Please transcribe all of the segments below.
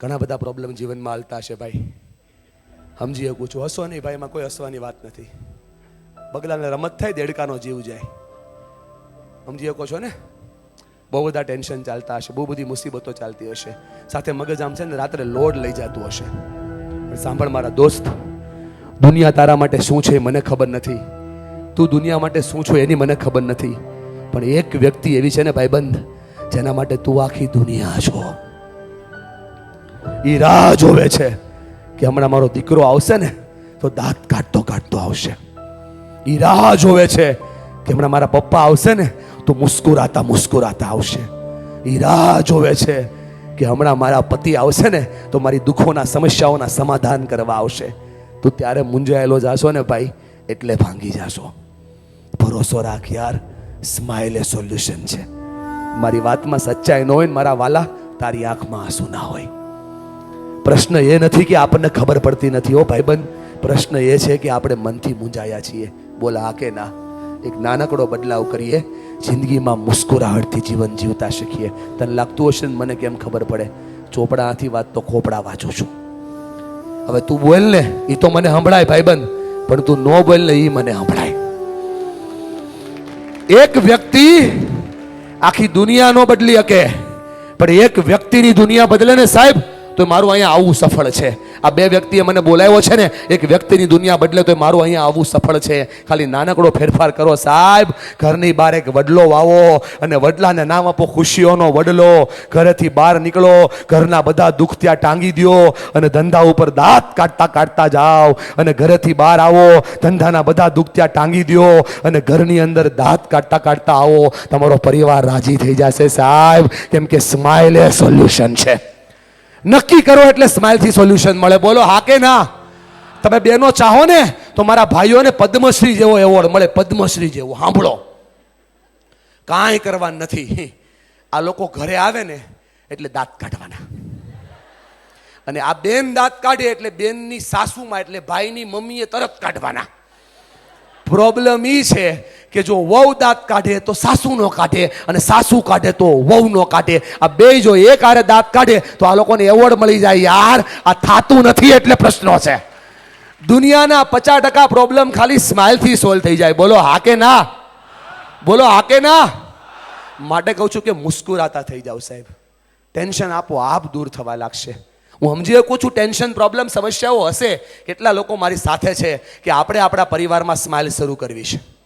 ઘણા બધા પ્રોબ્લેમ જીવનમાં હાલતા છે ભાઈ. સમજી શકું છું. હસો નહીં ભાઈ, એમાં કોઈ હસવાની વાત નથી. બગલાને રમત થાય દેડકાનો જીવ જાય. સમજી શકો છો ને? બહુ બધા ટેન્શન ચાલતા હશે, બહુ બધી મુસીબતો ચાલતી હશે. સાથે મગજ આમ છે ને, રાત્રે લોડ લઈ જતું હશે. સાંભળ મારા દોસ્ત, દુનિયા તારા માટે શું છે મને ખબર નથી. તું દુનિયા માટે શું છો એની મને ખબર નથી. પણ એક વ્યક્તિ એવી છે ને ભાઈબંધ, જેના માટે તું આખી દુનિયા છો. એ રાહ જોવે છે કે હમણાં મારો દીકરો આવશે ને, તો દાંત કાઢતો કાઢતો આવશે. એ રાહ જોવે છે કે હમણાં મારા પપ્પા આવશે ને, તો મુસ્કુરાતા મુસ્કુરાતા આવશે. એ રાહ જોવે છે કે હમણાં મારા પતિ આવશે ને, તો મારી દુઃખોના સમસ્યાઓના સમાધાન કરવા આવશે. તો ત્યારે મૂંઝાયેલો જાશો ને ભાઈ, એટલે ભાંગી જાશો. ભરોસો રાખ યાર સ્માઇલ એ સોલ્યુશન છે. મારી વાતમાં સચ્ચાઈ ન હોય ને મારા વાલા, તારી આંખમાં આંસુ ના હોય. પ્રશ્ન એ નથી કે આપણને ખબર પડતી નથી. ઓ ભાઈબંધ, પ્રશ્ન એ છે કે આપણે મનથી મૂંઝાયા છીએ. બોલા હા કે ના? એક નાનકડો બદલાવ કરીએ. જિંદગીમાં મુસ્કુરાહટથી જીવન જીવતા શીખીએ. તને લાગતું હશે ને મને કેમ ખબર પડે? ચોપડાથી વાત તો ખોપડા વાંચું છું. હવે તું બોલ ને એ તો મને સંભળાય ભાઈબંધ, પણ તું નો બોલ ને એ મને સંભળાય. એક વ્યક્તિ આખી દુનિયા નો બદલી શકે, પણ એક વ્યક્તિની દુનિયા બદલે ને સાહેબ તો મારું અહીંયા આવવું સફળ છે. આ બે વ્યક્તિએ મને બોલાવ્યો છે ને, એક વ્યક્તિની દુનિયા બદલે તો મારું અહીંયા આવવું સફળ છે. ખાલી નાનકડો ફેરફાર કરો સાહેબ. ઘરની બહાર એક વડલો વાવો અને વડલાને નામ આપો ખુશીઓનો વડલો. ઘરેથી બહાર નીકળો, ઘરના બધા દુઃખ ત્યાં ટાંગી દ્યો અને ધંધા ઉપર દાંત કાઢતા કાઢતા જાઓ. અને ઘરેથી બહાર આવો, ધંધાના બધા દુઃખ ત્યાં ટાંગી દ્યો અને ઘરની અંદર દાંત કાઢતા કાઢતા આવો. તમારો પરિવાર રાજી થઈ જશે સાહેબ. કેમ કે સ્માઇલ એ સોલ્યુશન છે. નક્કી કરો એટલે સ્માઇલથી સોલ્યુશન મળે. બોલો, હા કે ના? તમે બેનો ચાહો ને, તો મારા ભાઈઓને પદ્મશ્રી જેવો એવોર્ડ મળે. પદ્મશ્રી જેવો. સાંભળો કાંઈ કરવાનું નથી. આ લોકો ઘરે આવે ને, એટલે દાંત કાઢવાના. અને આ બેન દાંત કાઢે એટલે બેનની સાસુમાં એટલે ભાઈની મમ્મીએ તરત કાઢવાના. પ્રોબ્લેમ એ છે કે જો વહુ દાંત કાઢે તો સાસુ નો કાઢે અને સાસુ કાઢે તો વહુ નો કાઢે. આ બે જો એક હારે દાંત કાઢે તો આ લોકોને એવોર્ડ મળી જાય. યાર, આ થાતું નથી એટલે પ્રશ્નો છે. દુનિયાના પચાસ ટકા પ્રોબ્લેમ ખાલી સ્માઇલથી સોલ્વ થઈ જાય. બોલો, હા કે ના? બોલો, હા કે ના? માટે કહું છું કે મુસ્કુરાતા થઈ જાવ સાહેબ. ટેન્શન આપો, આપ દૂર થવા લાગશે. હું સમજી શકું છું ટેન્શન પ્રોબ્લેમ સમસ્યાઓ હશે. કેટલા લોકો મારી સાથે છે કે આપણે આપણા પરિવારમાં સ્માઇલ શરૂ કરવી છે.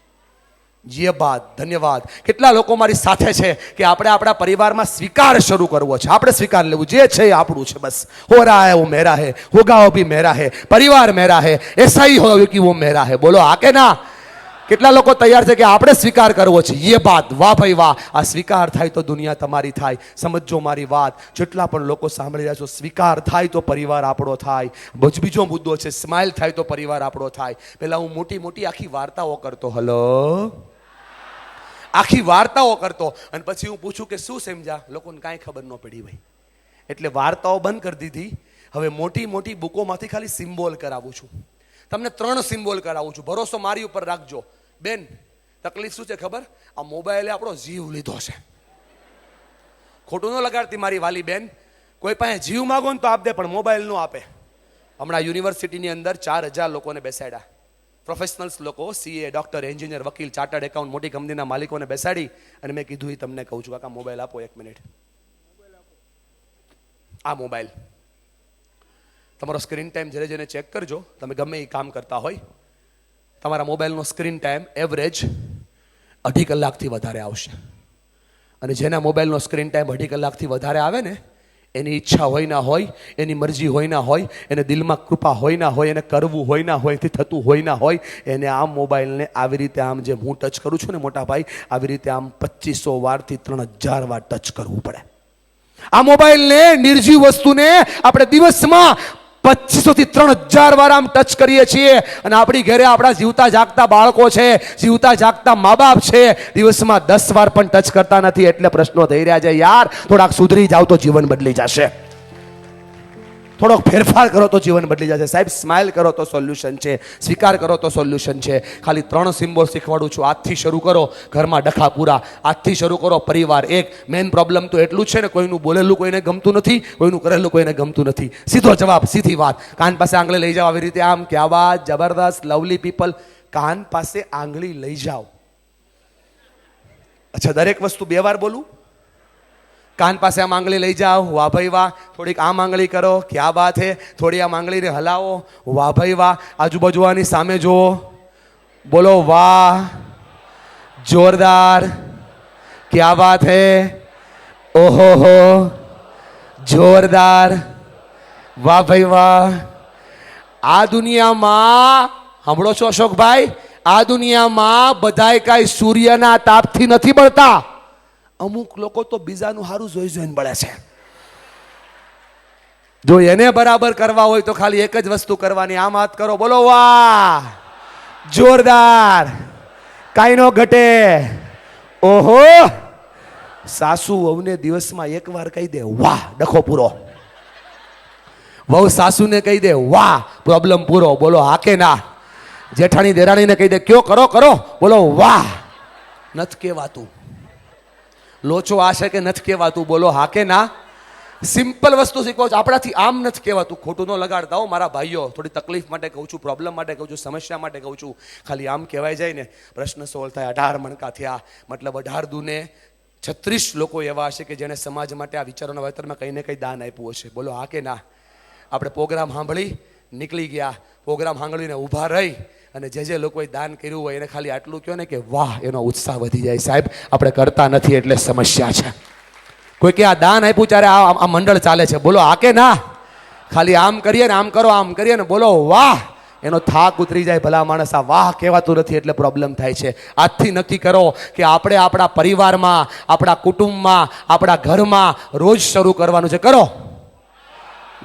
જે બાદ, ધન્યવાદ. કેટલા લોકો મારી સાથે છે કે આપણે આપણા પરિવારમાં સ્વીકાર શરૂ કરવો છે. આપણે સ્વીકાર લેવું. જે છે એ આપણું છે બસ. હો રહા હે મેરા હે. હોગાઓ ભી મેરા હે. પરિવાર મેરા હે. એસા હી કે કી વો મેરા હે. બોલો, આ કે ના? કેટલા લોકો તૈયાર છે કે આપણે સ્વીકાર કરવો છે? એ વાત, વાહ ભાઈ વાહ. આ સ્વીકાર થાય તો દુનિયા તમારી થાય. સમજો મારી વાત. જેટલા પણ લોકો સાંભળી રહ્યા છો, સ્વીકાર થાય તો પરિવાર આપણો થાય. બજ મુદ્દો છે સ્માઇલ થાય તો પરિવાર આપણો થાય. પેલા હું મોટી મોટી આખી વાર્તાઓ કરતો, હલો. આખી વાર્તાઓ કરતો. અને પછી હું પૂછું કે શું સમજ્યા લોકોને કાંઈ ખબર ન પડી ભાઈ. એટલે વાર્તાઓ બંધ કરી દીધી. હવે મોટી મોટી બુકોમાંથી ખાલી સિમ્બોલ કરાવું છું. તમને ત્રણ સિમ્બોલ કરાવું છું. ભરોસો મારી ઉપર રાખજો. બેન, તકલીફ શું છે ખબર? આ મોબાઈલે આપણો જીવ લીધો છે. ખોટું ન લગાડતી મારી વાલી બેન. કોઈ પાસે જીવ માગો ને તો આપ દે પણ મોબાઈલ નો આપે. હમણાં યુનિવર્સિટીની અંદર ચાર હજાર લોકોને બેસાડ્યા. પ્રોફેશનલ્સ લોકો સીએ ડોક્ટર એન્જિનિયર વકીલ ચાર્ટર્ડ એકાઉન્ટ મોટી કંપનીના માલિકોને બેસાડી અને મેં કીધું એ તમને કહું છું, કાકા, મોબાઈલ આપો એક મિનિટ. આ મોબાઈલ. તમારો સ્ક્રીન ટાઈમ જ્યારે જેને ચેક કરજો. તમે ગમે એ કામ કરતા હોય. તમારા મોબાઈલનો સ્ક્રીન ટાઈમ એવરેજ અઢી કલાકથી વધારે આવશે. અને જેના મોબાઈલનો સ્ક્રીન ટાઈમ અઢી કલાકથી વધારે આવે ને, એની ઈચ્છા હોય ના હોય, એની મરજી હોય ના હોય, એને દિલમાં કૃપા હોય ના હોય, એને કરવું હોય ના હોય, એથી થતું હોય ના હોય, એને આમ મોબાઈલને આવી રીતે આમ જે હું ટચ કરું છું ને મોટા ભાઈ, આવી રીતે આમ પચીસો વારથી ત્રણ હજાર વાર ટચ કરવું પડે. આ મોબાઈલને, નિર્જીવ વસ્તુને આપણે દિવસમાં પચીસો થી ત્રણ હજાર વાર આમ ટચ કરીએ છીએ. અને આપણી ઘરે આપણા જીવતા જાગતા બાળકો છે, જીવતા જાગતા મા બાપ છે, દિવસમાં દસ વાર પણ ટચ કરતા નથી એટલે પ્રશ્નો થઈ રહ્યા છે. યાર, થોડાક સુધરી જાવ તો જીવન બદલી જશે. થોડોક ફેરફાર કરો તો જીવન બદલી જશે. સાહેબ સ્માઇલ કરો તો સોલ્યુશન છે. સ્વીકાર કરો તો સોલ્યુશન છે. ખાલી ત્રણ સિમ્બોલ શીખવાડું છું. આજથી શરૂ કરો. ઘરમાં ડખા પૂરા. આજથી શરૂ કરો. પરિવાર એક. મેઇન પ્રોબ્લેમ તો એટલું છે ને, કોઈનું બોલેલું કોઈને ગમતું નથી, કોઈનું કરેલું કોઈને ગમતું નથી. સીધો જવાબ, સીધી વાત. કાન પાસે આંગળી લઈ જાઓ આવી રીતે આમ. કે આવા જબરદસ્ત, લવલી પીપલ. કાન પાસે આંગળી લઈ જાઓ. અચ્છા, દરેક વસ્તુ બે વાર બોલું? કાન પાસે આ માંગળી લઈ જાઓ. વાહ ભાઈ વાહ. થોડીક આ માંગળી કરો. ક્યાં બાત હે? થોડી આ માંગળીને હલાવો. વાહ ભાઈ વાહ. આજુબાજુ આની સામે જુઓ. બોલો, વાહ, જોરદાર. ક્યાં બાત હે? ઓહો હો. જોરદાર. વાહ ભાઈ વાહ. આ દુનિયામાં, સાંભળો છો અશોકભાઈ? આ દુનિયામાં બધાય કાંઈ સૂર્યના તાપથી નથી બળતા. અમુક લોકો તો બીજાનું સારું જોઈ જોઈને બળે છે. જો એને બરાબર કરવા હોય તો ખાલી એક જ વસ્તુ કરવાની. આમ હાથ કરો, બોલો, વાહ! જોરદાર! કાંઈ નો ઘટે. ઓહો! સાસુ વહુને દિવસમાં એક વાર કહી દે, વાહ, ડખો પૂરો. વહુ સાસુને કહી દે, વાહ પ્રોબ્લેમ પૂરો. બોલો હા કે ના. જેઠાણી દેરાણીને કહી દે, કયો કરો કરો. બોલો, વાહ. નથી કહેવાતું. લોચો આ છે કે નથી કહેવાતું? બોલો, હા કે ના? સિમ્પલ વસ્તુ શીખો છો. આપણાથી આમ નથી કહેવાતું. ખોટું ન લગાડતા હો, મારા ભાઈઓ. થોડી તકલીફ માટે કહું છું પ્રોબ્લેમ માટે કહું છું, સમસ્યા માટે કહું છું. ખાલી આમ કહેવાય જાય ને, પ્રશ્ન સોલ્વ થાય. અઢાર મણકા થયા. મતલબ અઢાર દુને છત્રીસ લોકો એવા હશે કે જેણે સમાજ માટે આ વિચારોના વાવેતરમાં કંઈ ને કંઈ દાન આપ્યું હશે. બોલો, હા કે ના? આપણે પ્રોગ્રામ સાંભળી. નીકળી ગયા. પ્રોગ્રામ સાંભળીને ઊભા રહી અને જે જે લોકોએ દાન કર્યું હોય એને ખાલી આટલું કહો ને કે વાહ, એનો ઉત્સાહ વધી જાય. સાહેબ, આપણે કરતા નથી એટલે સમસ્યા છે. કોઈ કે આ દાન આપ્યું ત્યારે આ મંડળ ચાલે છે. બોલો, આ કે ના? ખાલી આમ કરીએ ને આમ કરો, આમ કરીએ ને બોલો, વાહ! એનો થાક ઉતરી જાય ભલા માણસ. આ વાહ કહેવાતું નથી એટલે પ્રોબ્લેમ થાય છે. આજથી નક્કી કરો કે આપણે આપણા પરિવારમાં, આપણા કુટુંબમાં, આપણા ઘરમાં રોજ શરૂ કરવાનું છે. કરો.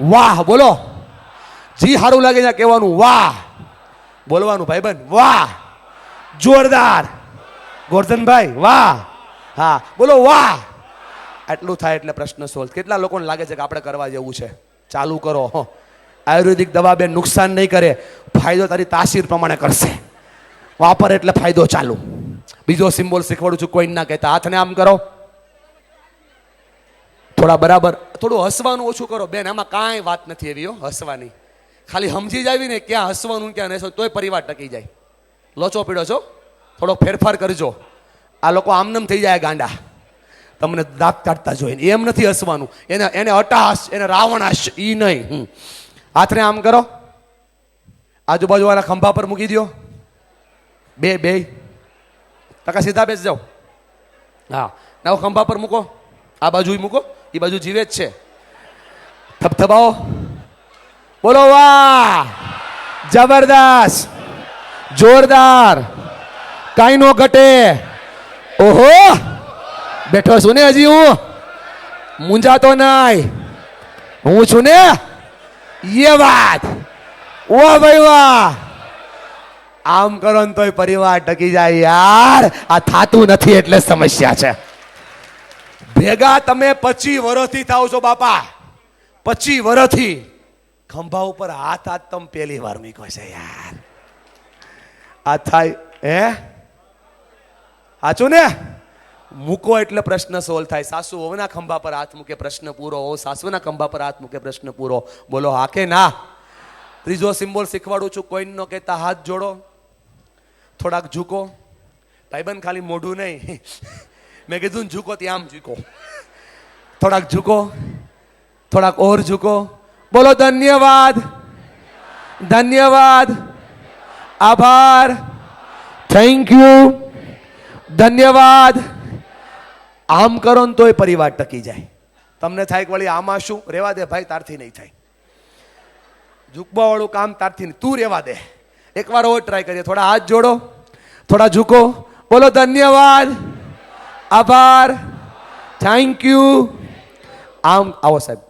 વાહ, બોલો. જી સારું લાગે ત્યાં કહેવાનું, વાહ. બોલવાનું, ભાઈબંધ, વાહ. જોરદાર. ગોરધનભાઈ, વાહ. હા, બોલો, વાહ. આટલું થાય એટલે પ્રશ્ન સોલ્વ કેટલા લોકોને લાગે છે કે આપણે કરવા જેવું છે? ચાલુ કરો. આયુર્વેદિક દવા બે નુકસાન નહીં કરે. ફાયદો તારી તાસીર પ્રમાણે કરશે. વાપર એટલે ફાયદો ચાલુ. બીજો સિમ્બોલ શીખવાડું છું, કોઈ ના કહેતા, હાથને આમ કરો. થોડા બરાબર, થોડું હસવાનું ઓછું કરો. બેન, આમાં કાંઈ વાત નથી એવી હસવાની. ખાલી સમજી જ આવી ને ક્યાં હસવાનું ક્યાં નહીં તોય પરિવાર ટકી જાય. લોચો પીડો છો? થોડો ફેરફાર કરજો. આ લોકો આમનમ થઈ જાય ગાંડા. તમને દાંત કાઢતા જોઈને. એમ નથી હસવાનું. એને એને અટાશ, એને રાવણાશ, ઈ નહીં. હાથને આમ કરો. આજુબાજુવાળા ખંભા પર મૂકી દો બે બે. ટકા સીધા બેસ જાઓ. હા. નવ ખંભા પર મૂકો. આ બાજુ મૂકો. એ બાજુ જીવે જ છે. થપથપાવો. બોલો વાહ. જબરદસ્ત. જોરદાર. કાંઈ નો ઘટે. ઓહો. બેઠો છું ને હજી હું. મૂંઝાતો નહીં હું છું ને? એ વાત. વાહ ભાઈ વાહ. આમ કરો ને તોય પરિવાર ટકી જાય યાર. આ થાતું નથી એટલે સમસ્યા છે. ભેગા તમે પચી વર્ષથી થાવ છો બાપા. પચી વર્ષથી ખંભા ઉપર હાથ હાથ તમ પહેલી વાર મૂક્યો છે યાર. આ થાય, હે? સાચું ને? મૂકો એટલે પ્રશ્ન સોલ્વ થાય. સાસુ વહુના ખંભા પર હાથ મૂકે, પ્રશ્ન પૂરો. ઓ, સાસુના ખંભા પર હાથ મૂકે, પ્રશ્ન પૂરો. બોલો હા કે ના? ત્રીજો સિમ્બોલ શીખવાડું છું કોઈ નો કહેતા હાથ જોડો. થોડાક ઝૂકો. ભાઈબંધ ખાલી મોઢું નહીં. મેં કીધું ઝૂકો ત્યાં આમ ઝૂકો. થોડાક ઝૂકો. થોડાક ઓર ઝૂકો. બોલો ધન્યવાદ. ધન્યવાદ. આભાર. થેન્ક યુ ધન્યવાદ. આમ કરો ને તોય પરિવાર ટકી જાય. તમને થાય કે વળી આમાં શું? રેવા દે ભાઈ, તારથી નહીં થાય. ઝૂકવા વાળું કામ તારથી નહીં. તું રેવા દે. એકવાર ઓર ટ્રાય કરીએ. થોડા હાથ જોડો. થોડા ઝૂકો. બોલો ધન્યવાદ. આભાર. થેન્ક યુ આમ આવો સાહેબ.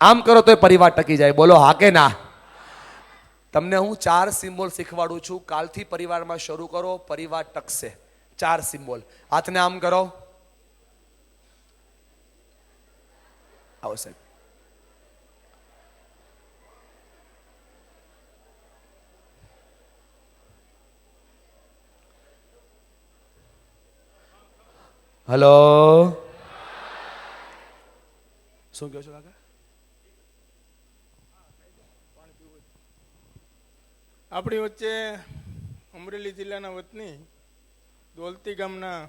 આમ કરો તો પરિવાર ટકી જાય. બોલો, હા કે ના? તમને હું ચાર સિમ્બોલ શીખવાડું છું. કાલથી પરિવારમાં શરૂ કરો પરિવાર ટકશે. ચાર સિમ્બોલ. હાથને આમ કરો. આવો હલો? શું કહો છો કાકા? આપણી વચ્ચે અમરેલી જિલ્લાના વતની દોલતી ગામના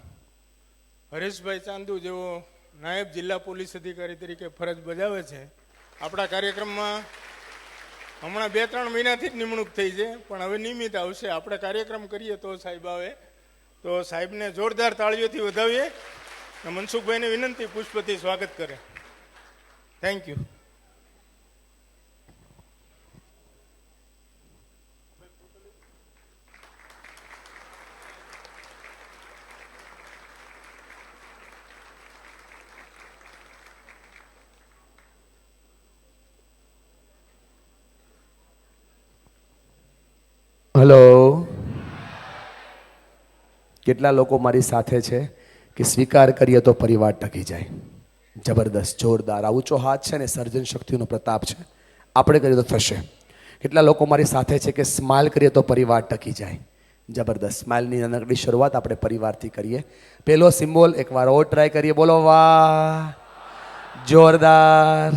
હરેશભાઈ ચાંદુ જેઓ નાયબ જિલ્લા પોલીસ અધિકારી તરીકે ફરજ બજાવે છે, આપણા કાર્યક્રમમાં હમણાં બે ત્રણ મહિનાથી જ નિમણૂક થઈ છે, પણ હવે નિયમિત આવશે. આપણે કાર્યક્રમ કરીએ તો સાહેબ આવે. તો સાહેબને જોરદાર તાળીઓથી વધાવીએ મનસુખભાઈને વિનંતી પુષ્પથી સ્વાગત કરે. Thank you hello. કેટલા લોકો મારી સાથે છે કે સ્વીકાર કરીએ તો પરિવાર ટકી જાય. જબરદસ્ત, જોરદાર, આ ઊંચો હાથ છે ને સર્જન શક્તિનો પ્રતાપ છે. આપણે કરીએ તો થશે. કેટલા લોકો મારી સાથે છે કે સ્માઇલ કરીએ તો પરિવાર ટકી જાય. જબરદસ્ત સ્માઇલની નાનકડી શરૂઆત આપણે પરિવારથી કરીએ. પહેલો સિમ્બોલ એકવાર ઓ ટ્રાય કરીએ. બોલો, વાહ. જોરદાર.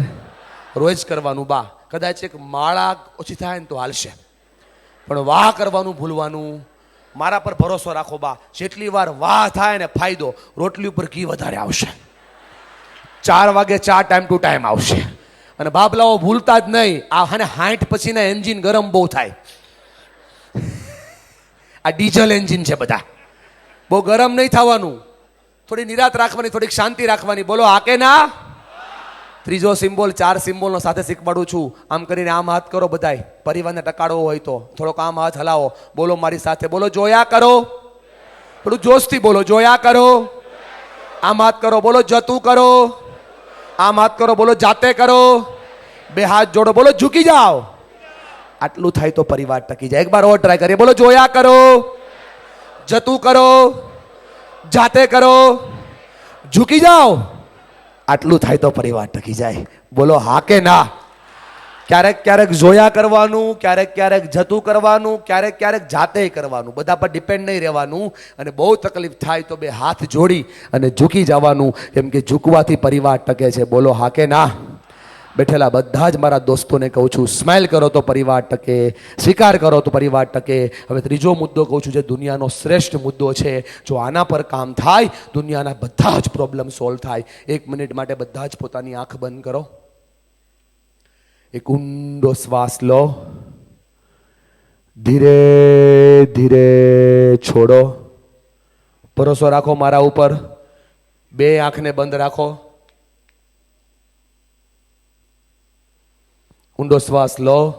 રોજ કરવાનું, બા. કદાચ એક માળા ઓછી થાય ને તો હાલશે. પણ વાહ કરવાનું ભૂલવાનું? મારા પર ભરોસો રાખો બા. જેટલી વાર વાહ થાય ને ફાયદો, રોટલી ઉપર ઘી વધારે આવશે. ચાર વાગે ચાર ટાઈમ ટુ ટાઈમ આવશે. અને બાબલાઓ ભૂલતા જ નહીં. આ અને હાઠ પછીના એન્જિન ગરમ બહુ થાય. આ ડીઝલ એન્જિન છે બધા. બહુ ગરમ નહીં થવાનું. થોડી નિરાત રાખવાની, થોડીક શાંતિ રાખવાની. બોલો, આ કે ના? ત્રીજો સિમ્બોલ, ચાર સિમ્બોલનો સાથે શીખવાડું છું. આમ કરીને આમ હાથ કરો બધાય. પરિવારને ટકાડવો હોય તો. થોડોક આમ હાથ હલાવો. બોલો મારી સાથે. બોલો, જોયા કરો. થોડું જોશથી બોલો. જોયા કરો. આમ હાથ કરો. બોલો, જતું કરો. આમ હાથ કરો. બોલો, જાતે કરો. બે હાથ જોડો. બોલો, ઝૂકી જાઓ. આટલું થાય તો પરિવાર ટકી જાય. એક બાર ઓર ટ્રાય કરીએ. બોલો, જોયા કરો. જતું કરો. જાતે કરો. ઝૂકી જાઓ. આટલું થાય તો પરિવાર ટકી જાય. બોલો, હા કે ના? ક્યારેક ક્યારેક જોયા કરવાનું, ક્યારેક ક્યારેક જતું કરવાનું, ક્યારેક ક્યારેક જાતે કરવાનું. બધા પર ડિપેન્ડ નહીં રહેવાનું અને બહુ તકલીફ થાય તો બે હાથ જોડી અને ઝૂકી જવાનું. કેમ કે ઝૂકવાથી પરિવાર ટકે છે. બોલો, હા કે ના? બેઠેલા બધા જ મારા દોસ્તોને કહું છું સ્માઇલ કરો તો પરિવાર ટકે, સ્વીકાર કરો તો પરિવાર ટકે. હવે ત્રીજો મુદ્દો કહું છું, જે દુનિયાનો શ્રેષ્ઠ મુદ્દો છે, જો આના પર કામ થાય, દુનિયાના બધા જ પ્રોબ્લેમ સોલ્વ થાય. એક મિનિટ માટે બધા જ પોતાની આંખ બંધ કરો. એક ઊંડો શ્વાસ લો. ધીરે ધીરે છોડો. ભરોસો રાખો મારા ઉપર. બે આંખને બંધ રાખો. ઊંડો શ્વાસ લો.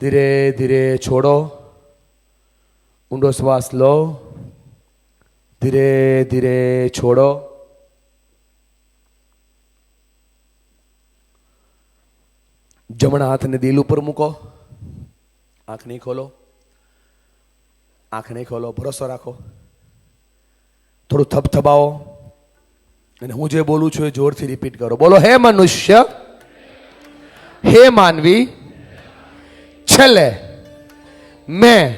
ધીરે ધીરે છોડો. ઊંડો શ્વાસ લો. ધીરે ધીરે છોડો. જમણા હાથને દિલ ઉપર મૂકો. આંખ નહીં ખોલો. આંખ નહીં ખોલો. ભરોસો રાખો. થોડું થપથપાવો. અને હું જે બોલું છું એ જોરથી રિપીટ કરો. બોલો, હે મનુષ્ય હે માનવી, છેલ્લે મેં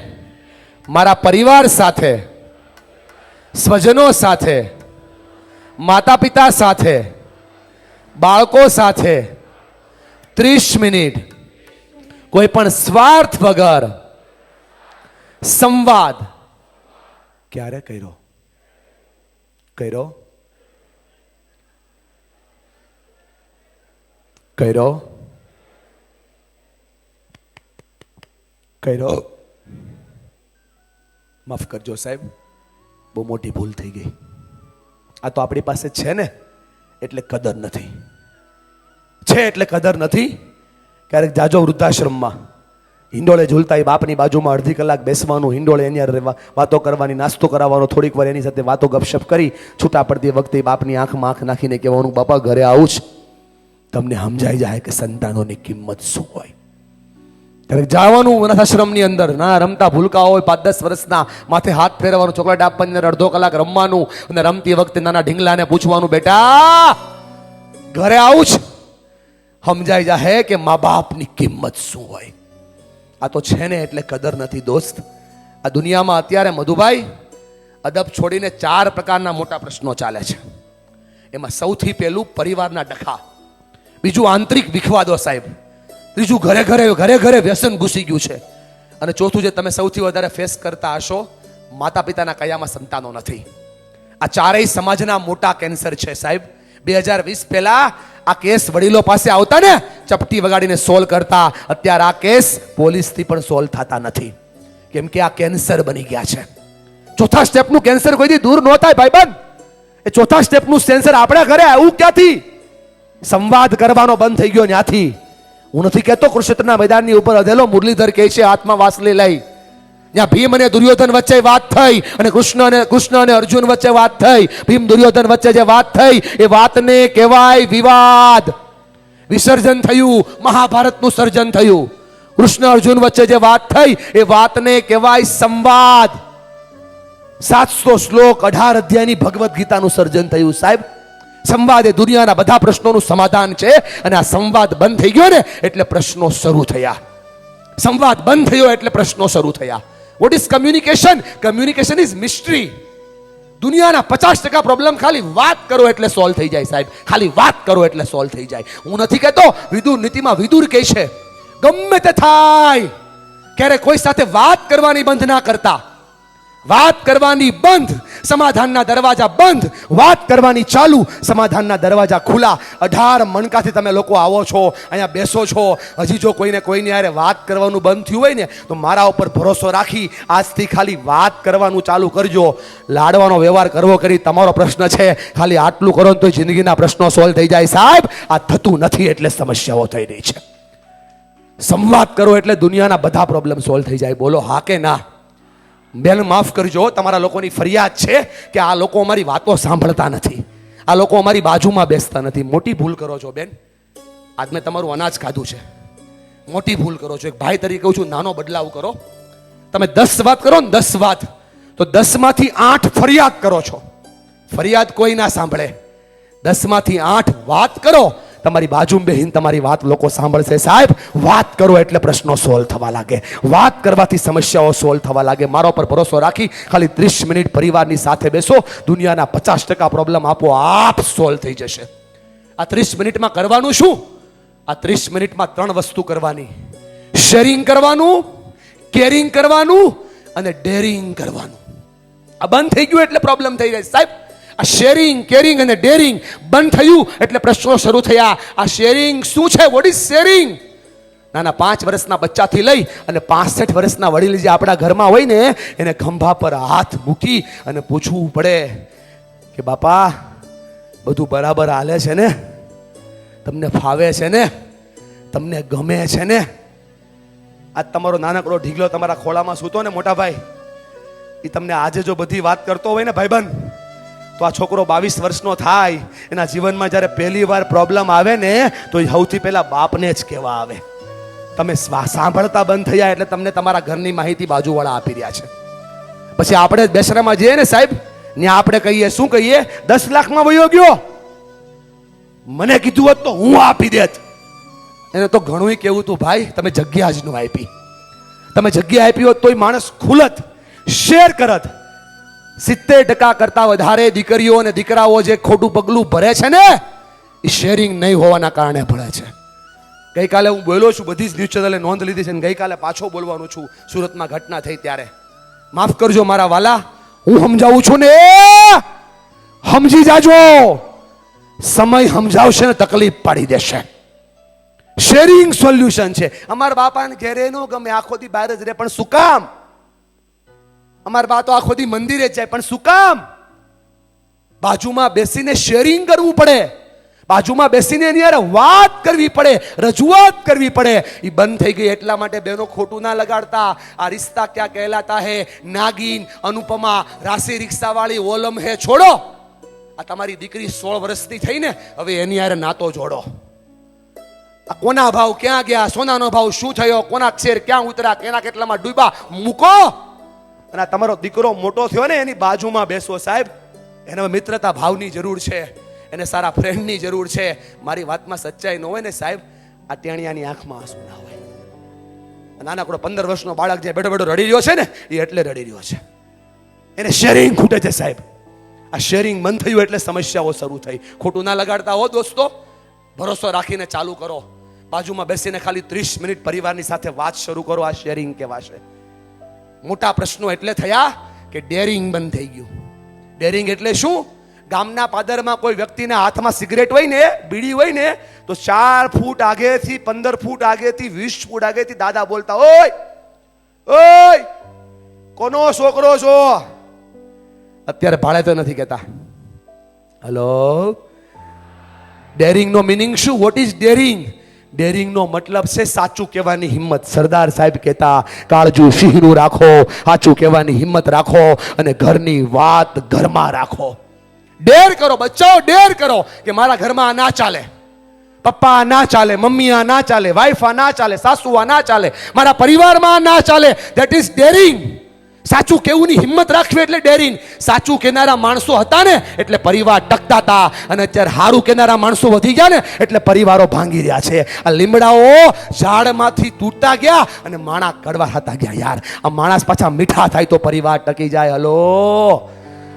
મારા પરિવાર સાથે, સ્વજનો સાથે માતા પિતા સાથે, બાળકો સાથે ત્રીસ મિનિટ કોઈ પણ સ્વાર્થ વગર સંવાદ ક્યારે કર્યો? કર્યો? કર્યો? કર્યો. માફ કરજો સાહેબ, બહુ મોટી ભૂલ થઈ ગઈ. આ તો આપણી પાસે છે ને, એટલે કદર નથી. છે એટલે કદર નથી. ક્યારેક જાજો વૃદ્ધાશ્રમમાં. હિંડોળે ઝૂલતા એ બાપની બાજુમાં અડધી કલાક બેસવાનું, હિંડોળે એની રહેવા વાતો કરવાની, નાસ્તો કરાવવાનો, થોડીક વાર એની સાથે વાતો ગપશપ કરી, છૂટા પડતી વખતે બાપની આંખમાં આંખ નાખીને કહેવાનું, બાપા, ઘરે આવું જ. તમને સમજાઈ જાય કે સંતાનોની કિંમત શું હોય? ક્યારેક જવાનું અનાથાશ્રમની અંદર. ના રમતા ભૂલકા હોય, પાંચ દસ વર્ષના માથે હાથ ફેરવાનું ચોકલેટ આપવાની અડધો કલાક રમવાનું, અને રમતી વખતે નાના ઢીંગલાને પૂછવાનું, બેટા, ઘરે આવું જ સમજાઈ જાહે કે મા બાપની કિંમત શું હોય. આ તો છે ને એટલે કદર નથી, દોસ્ત. આ દુનિયામાં અત્યારે મધુભાઈ અદબ છોડીને ચાર પ્રકારના મોટા પ્રશ્નો ચાલે છે. એમાં સૌથી પહેલું પરિવારના ડખા. બીજું આંતરિક વિખવાદો સાહેબ. ત્રીજું ઘરે ઘરે ઘરે ઘરે વ્યસન ઘૂસી ગયું છે. અને ચોથું જે તમે સૌથી વધારે ફેસ કરતા હશો માતા પિતાના કયામાં સંતાનો નથી. આ ચારેય સમાજના મોટા કેન્સર છે સાહેબ. બે હજાર વીસ પહેલા આ કેસ વડીલો પાસે આવતા ને, ચપટી વગાડીને સોલ્વ કરતા. અત્યારે આ કેસ પોલીસથી પણ સોલ્વ થતા નથી. કેમ કે આ કેન્સર બની ગયા છે. ચોથા સ્ટેપનું કેન્સર કોઈથી દૂર ન થાય ભાઈબંધ. એ ચોથા સ્ટેપનું કેન્સર આપણા ઘરે આવું ક્યાંથી? સંવાદ કરવાનો બંધ થઈ ગયો ત્યાંથી હું નથી કહેતો કુરુક્ષેત્રના મેદાનની ઉપર અધેલો મુરલીધર કહે છે આત્મા વાસલી લઈ. જ્યાં ભીમ અને દુર્યોધન વચ્ચે વાત થઈ અને કૃષ્ણ અને કૃષ્ણ અને અર્જુન વચ્ચે વાત થઈ, ભીમ દુર્યોધન વચ્ચે જે વાત થઈ, એ વાતને કહેવાય વિવાદ. વિસર્જન થયું, મહાભારતનું સર્જન થયું. કૃષ્ણ અર્જુન વચ્ચે જે વાત થઈ, એ વાતને કહેવાય સંવાદ. સાતસો શ્લોક અઢાર અધ્યાયની ભગવદ્ ગીતાનું સર્જન થયું. સાહેબ સંવાદ એ દુનિયાના બધા પ્રશ્નોનું સમાધાન છે અને આ સંવાદ બંધ થઈ ગયો ને એટલે પ્રશ્નો શરૂ થયા. સંવાદ બંધ થયો એટલે પ્રશ્નો શરૂ થયા. What is communication communication is mystery દુનિયાના પચાસ ટકા પ્રોબ્લેમ ખાલી વાત કરો એટલે સોલ્વ થઈ જાય સાહેબ. ખાલી વાત કરો એટલે સોલ્વ થઈ જાય. હું નથી કહેતો, વિદુર નીતિમાં વિદુર કહે છે, ગમે તે થાય ક્યારે કોઈ સાથે વાત કરવાની બંધ ના કરતા. વાત કરવાની બંધ, સમાધાનના દરવાજા બંધ, વાત કરવાની ચાલુ, સમાધાનના દરવાજા ખુલ્લા. અઢાર મણકાથી તમે લોકો આવો છો, અહીંયા બેસો છો. હજી જો કોઈને કોઈને યારે વાત કરવાનું બંધ થયું હોય ને, તો મારા ઉપર ભરોસો રાખી આજથી ખાલી વાત કરવાનું ચાલુ કરજો. લાડવાનો વ્યવહાર કરવો કરી તમારો પ્રશ્ન છે. ખાલી આટલું કરો તો જિંદગીના પ્રશ્નો સોલ્વ થઈ જાય. સાહેબ, આ થતું નથી એટલે સમસ્યાઓ થઈ રહી છે. સંવાદ કરો એટલે દુનિયાના બધા પ્રોબ્લેમ સોલ્વ થઈ જાય. બોલો, હા કે ના? બેન, માફ કરજો, તમારા લોકોની ફરિયાદ છે કે આ લોકો અમારી વાતો સાંભળતા નથી. આ લોકો અમારી બાજુમાં બેસતા નથી. મોટી ભૂલ કરો છો, બેન. આજ મેં તમારું અનાજ ખાધું છે. મોટી ભૂલ કરો છો. એક ભાઈ તરીકે કહું છું, નાનો બદલાવ કરો. તમે દસ વાત કરો ને દસ વાત, તો દસમાંથી આઠ ફરિયાદ કરો છો. ફરિયાદ કોઈ ના સાંભળે. દસમાંથી આઠ વાત કરો તમારી બાજુ બેહીન તમારી વાત લોકો સાંભળશે. સાહેબ, વાત કરો એટલે પ્રશ્નો સોલ્વ થવા લાગે. વાત કરવાથી સમસ્યાઓ સોલ્વ થવા લાગે. મારા પર ભરોસો રાખી ખાલી ત્રીસ મિનિટ પરિવારની સાથે બેસો. દુનિયાના પચાસ ટકા પ્રોબ્લેમ આપો, આપ સોલ્વ થઈ જશે. આ ત્રીસ મિનિટમાં કરવાનું શું? આ ત્રીસ મિનિટમાં ત્રણ વસ્તુ કરવાની. શેરિંગ કરવાનું કેરિંગ કરવાનું અને ડેરિંગ કરવાનું. આ બંધ થઈ ગયું એટલે પ્રોબ્લેમ થઈ જાય. સાહેબ આ શેરિંગ કેરિંગ અને ડેરિંગ બંધ થયું એટલે પ્રશ્નો શરૂ થયા. આ શેરિંગ શું છે? વોટ ઇઝ શેરિંગ નાના પાંચ વર્ષના બચ્ચાથી લઈ અને પાસઠ વર્ષના વડીલ જે આપણા ઘરમાં હોય ને, એને ખંભા પર હાથ મૂકી અને પૂછવું પડે કે, બાપા, બધું બરાબર હાલે છે ને? તમને ફાવે છે ને? તમને ગમે છે ને? આ તમારો નાનકડો ઢીગલો તમારા ખોળામાં સૂતો ને મોટા ભાઈ એ તમને આજે જો બધી વાત કરતો હોય ને, ભાઈબંધ તો આ છોકરો બાવીસ વર્ષનો થાય, એના જીવનમાં જ્યારે પહેલી પ્રોબ્લેમ આવે ને, તો સૌથી પહેલાં બાપને જ કહેવા આવે. તમે સાંભળતા બંધ થયા એટલે તમને તમારા ઘરની માહિતી બાજુવાળા આપી રહ્યા છે. પછી આપણે બેસરામાં જઈએ ને સાહેબ? ત્યાં આપણે કહીએ, શું કહીએ? દસ લાખમાં વયો ગયો. મને કીધું હોત તો હું આપી દેત. એને તો ઘણું કેવું તું, ભાઈ, તમે જગ્યા જ નું આપી. તમે જગ્યા આપી હોત તોય માણસ ખુલત, શેર કરત. સિત્તેર ટકા કરતા વધારે દીકરીઓ અને દીકરાઓ જે ખોટું પગલું ભરે છે ને, એ શેરિંગ નહીં હોવાના કારણે ભરે છે. ગઈકાલે હું બોલ્યો છું, બધી જ ન્યૂઝ ચેનલે નોંધ લીધી છે અને ગઈકાલે પાછો બોલવાનું છું, સુરતમાં ઘટના થઈ ત્યારે. માફ કરજો મારા વાલા, હું સમજાવું છું ને, સમજી જાજો. સમય સમજાવશે ને તકલીફ પાડી દેશે. શેરિંગ સોલ્યુશન છે. અમારા બાપાને ઘેરે નો ગમે આખો દી બહાર જ રહે, પણ શું કામ? અમારા બા તો આખો દી મંદિરે જ જાય. પણ શું કામ? બાજુમાં બેસીને શેરિંગ કરવું પડે. બાજુમાં બેસીને એની યાર વાત કરવી પડે, રજૂઆત કરવી પડે. એ બંધ થઈ ગઈ એટલા માટે બહેનો ખોટું ના લગાડતા. આ રિશ્તા ક્યાં કહેલાતા હે? નાગીન, અનુપમા, રાશિ રિક્ષાવાળી, ઓલમ હે, છોડો. આ તમારી દીકરી સોળ વર્ષની થઈ ને, હવે એની યાર નાતો જોડો. આ કોના ભાવ ક્યાં ગયા? સોનાનો ભાવ શું થયો? કોના શેર ક્યાં ઉતરા કેના કેટલામાં ડૂબા મૂકો. અને તમારો દીકરો મોટો થયો ને એની બાજુમાં બેસો સાહેબ, એને મિત્રતા ભાવની જરૂર છે, એને સારા ફ્રેન્ડની જરૂર છે. મારી વાતમાં સચ્ચાઈ ન હોય ને સાહેબ, આ ટેણિયાની આંખમાં આંસુ ના હોય. નાનકડો પંદર વર્ષનો બાળક જે બેઠો બેઠો રડી રહ્યો છે ને, એ એટલે રડી રહ્યો છે. એને શેરિંગ ખૂટે છે સાહેબ. આ શેરિંગ મન થયું એટલે સમસ્યાઓ શરૂ થઈ. ખોટું ના લગાડતા હો દોસ્તો. ભરોસો રાખીને ચાલુ કરો. બાજુમાં બેસીને ખાલી ત્રીસ મિનિટ પરિવારની સાથે વાત શરૂ કરો. આ શેરિંગ કહેવાશે. મોટા પ્રશ્નો એટલે થયા કે ડેરિંગ બંધ થઈ ગયું. ડેરિંગ એટલે શું? ગામના પાદરમાં કોઈ વ્યક્તિના હાથમાં સિગરેટ હોય ને, બીડી હોય ને, તો ચાર ફૂટ આગેથી, પંદર ફૂટ આગેથી, વીસ ફૂટ આગેથી દાદા બોલતા, ઓય ઓય, કોનો છોકરો છો? અત્યારે ભાડે તો નથી કહેતા. હલો ડેરિંગ નો મિનિંગ શું? વોટ ઇઝ ડેરિંગ ડેરિંગ નો મતલબ છે સાચું કહેવાની હિંમત. સરદાર સાહેબ કહેતા, કાળજું સિંહનું રાખો, સાચું કહેવાની હિંમત રાખો અને ઘરની વાત ઘરમાં રાખો. ડેર કરો બચ્ચાઓ, ડેર કરો કે મારા ઘરમાં આ ના ચાલે. પપ્પા ના ચાલે, મમ્મી આ ના ચાલે વાઈફ આ ના ચાલે, સાસુ આ ના ચાલે, મારા પરિવારમાં આ ના ચાલે. ધેટ ઇઝ ડેરિંગ સાચું કેવુંની હિંમત રાખવી એટલે ડેરિંગ સાચું કેનારા માણસો હતા ને એટલે પરિવાર ટકતા હતા અને અત્યારે હારું કેનારા માણસો વધી ગયા ને એટલે પરિવારો ભાંગી રહ્યા છે. આ લીમડાઓ ઝાડમાંથી તૂટતા ગયા અને માણા કડવા થતા ગયા યાર. આ માણસ પાછા મીઠા થાય તો પરિવાર ટકી જાય. હલો?